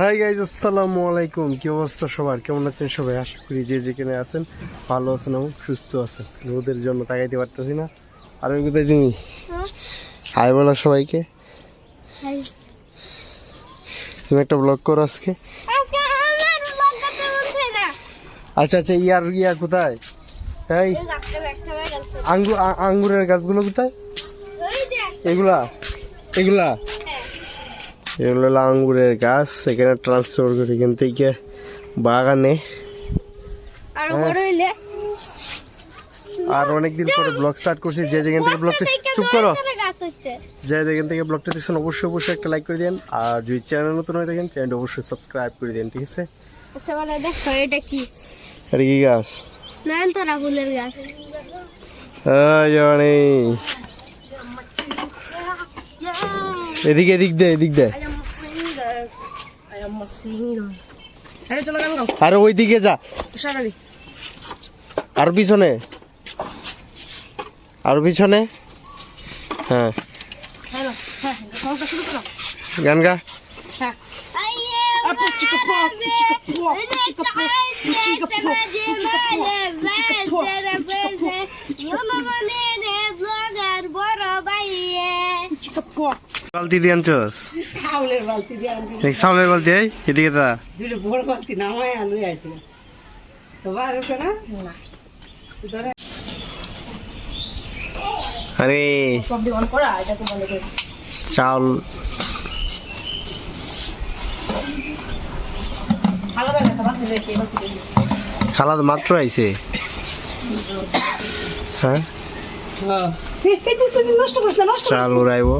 Hi guys আসসালামু আলাইকুম। কি অবস্থা সবার? কেমন আছেন সবাই? আশা করি যে যেখানে আছেন ভালো আছেন এবং সুস্থ আছেন। রোদের জন্য তাকাইতে পারতেছি না। আর ওই কোথায় তুমি? হাই বলো সবাইকে। তুমি একটা ব্লগ করো আজকে? আচ্ছা আচ্ছা ইয়ার ইয়া কোথায়? এই হয়ে আঙ্গুর আঙ্গুরের গাছগুলো কোথায়? এগুলা এগুলা। হ্যাঁ। এগুলো হলো আঙ্গুরের গাছ এখানে ট্রান্সফার করি এখান থেকে বাগানে। আর হ্যাঁ। অনেকদিন পরে ব্লগ স্টার্ট করছি যে যেখান থেকে ব্লগটা চুপ করো। যে যেখান থেকে ব্লগটা দেখছেন অবশ্যই অবশ্যই একটা লাইক করে দেন আর যদি চ্যানেল নতুন হয়ে থাকেন চ্যানেলটা অবশ্যই সাবস্ক্রাইব করে দেন ঠিক আছে? আচ্ছা বলে দেখো এটা কি? এটা কি গাছ? নয়নতারা ফুলের গাছ। জনি এদিকে এদিক দে এদিক দে। আরে চলো গান গাও আর ওই দিকে যা আর পিছনে আর পিছনে হ্যাঁ হ্যাঁ গান গা হ্যাঁ আইয়ে বালতি দিয়ে আনছস? চাউলের বালতি দিয়ে আনছি। এই বালতি এই এদিকে দা দুটো বড় বালতি নামায় আনু আইছিল তো বার হবে না? না। আরে। সব দিয়ে অন করা? এটা তো বন্ধ চাউল। তো খালাদ মাত্র আইছে। হ্যাঁ? হ্যাঁ। চাল উড়াইবো।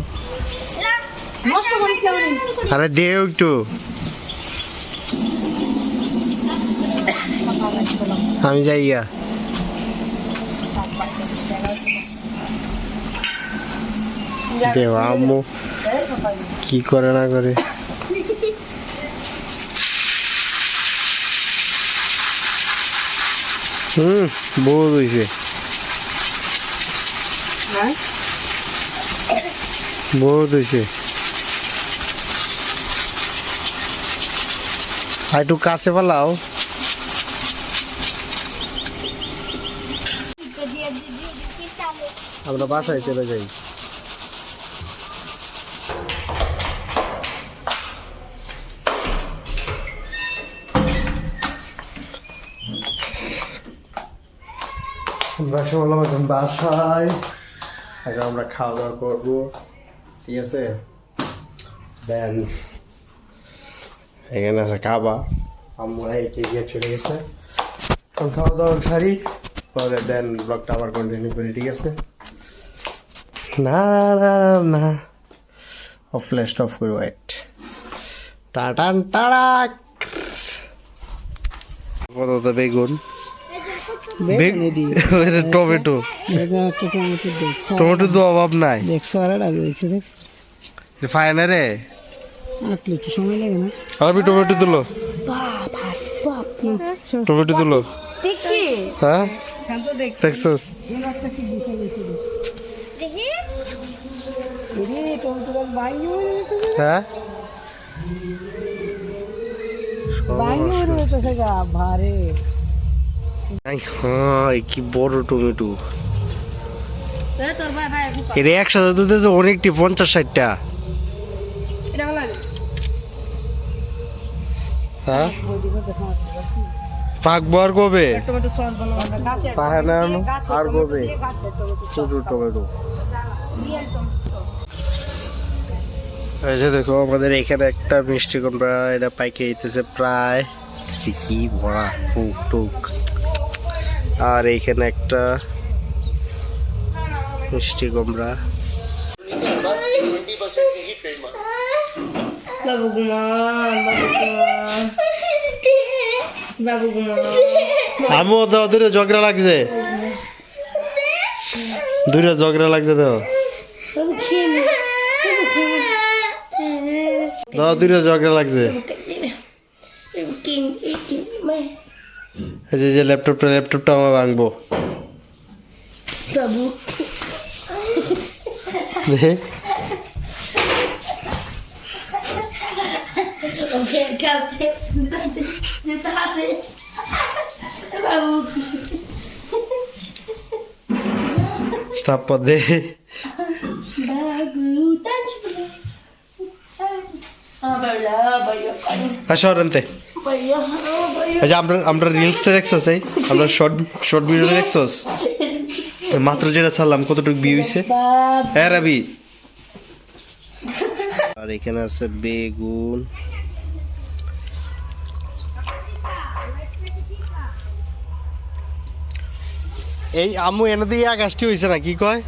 নষ্ট করিস না আরে দেও একটু। আমি যাই গা দেও আম্মু কি করে না করে। হুম বহুত হয়েছে হ্যাঁ? বহুত হয়েছে একটু কাছে পালাও। আমরা বাসায় চলে যাই। বাসা বললাম এখন বাসায়। এখন আমরা খাওয়া দাওয়া করব। ঠিক আছে? দেন এখানে আছে কাবা আমরা একে গিয়ে চলে গেছে এখন খাওয়া দাওয়া সারি পরে দেন ব্লগটা আবার কন্টিনিউ করি ঠিক আছে না না না অফ ফ্ল্যাশ অফ করে ওয়েট টাটান টাড়াক কত তো বেগুন বেগুন টমেটো টমেটো তো অভাব নাই দেখছ আর রয়েছে দেখছ ফাইনে রে আটলে একটু সময় লাগে না। আমি টমেটো তুলো। টমেটো তুলো। হ্যাঁ? দেখছস? হ্যাঁ কি বড় টমেটো। তোর ভাই ভাই এর একসাথে অনেকটি পঞ্চাশ ষাটটা। হ্যাঁ? আর কবে? আর কবে? টমেটো। এই যে দেখো, আমাদের এখানে একটা মিষ্টি কুমড়া এটা পাইকে প্রায় ভরা টুক টুক। আর এইখানে একটা মিষ্টি কুমড়া। গুমা বাবু গুমা আমিও তো দূরে ঝগড়া লাগছে দূরে ঝগড়া লাগছে তো নে দূরে ঝগড়া লাগছে এই যে ল্যাপটপটা ল্যাপটপটা আমার ভাঙবো বাবু ওকে কাছে যেতে হাতে বাবু। তারপর? আচ্ছা আমরা আমরা রিলসটা আমরা শর্ট শর্ট ভিডিও মাত্র যেটা ছাড়লাম কতটুকু ভিউ হয়েছে হ্যাঁ রাবি। আর এখানে আছে বেগুন। এই আমু এনে দিয়ে আকাশটি হয়েছে না কি কয়?